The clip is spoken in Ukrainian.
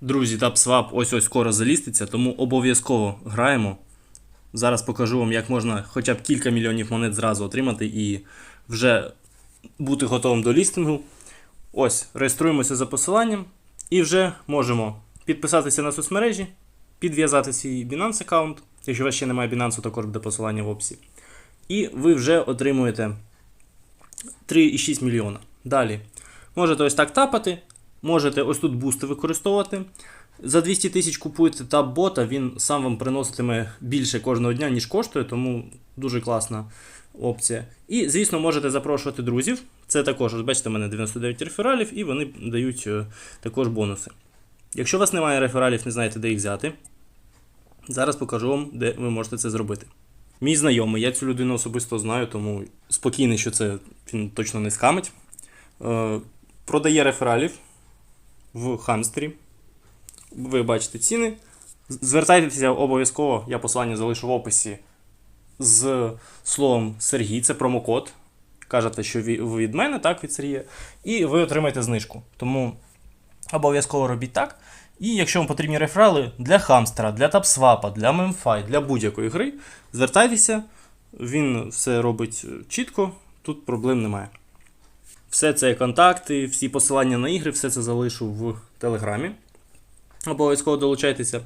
Друзі, TapSwap ось ось скоро заліститься, тому обов'язково граємо. Зараз покажу вам, як можна хоча б кілька мільйонів монет зразу отримати і вже бути готовим до лістингу. Ось, реєструємося за посиланням і вже можемо підписатися на соцмережі, підв'язати свій Binance аккаунт. Якщо у вас ще немає Binance, також буде посилання в описі. І ви вже отримуєте 3,6 мільйона. Далі. Можете ось так тапати, можете ось тут бусти використовувати. За 200 тисяч купуєте тап бота, він сам вам приноситиме більше кожного дня, ніж коштує, тому дуже класна опція. І, звісно, можете запрошувати друзів. Це також, бачите, у мене 99 рефералів, і вони дають е, також бонуси. Якщо у вас немає рефералів, не знаєте, де їх взяти, зараз покажу вам, де ви можете це зробити. Мій знайомий, я цю людину особисто знаю, тому спокійний, що це він точно не скамить. Е, продає рефералів в хамстері. Ви бачите ціни. Звертайтеся обов'язково, я посилання залишу в описі з словом Сергій, це промокод. Кажете, що від мене, так, від Сергія, і ви отримаєте знижку. Тому обов'язково робіть так. І якщо вам потрібні реферали для хамстера, для тапсвапа, для мемфай, для будь-якої гри, звертайтеся, він все робить чітко, тут проблем немає. Все це контакти, всі посилання на ігри, все це залишу в телеграмі. Обов'язково долучайтеся.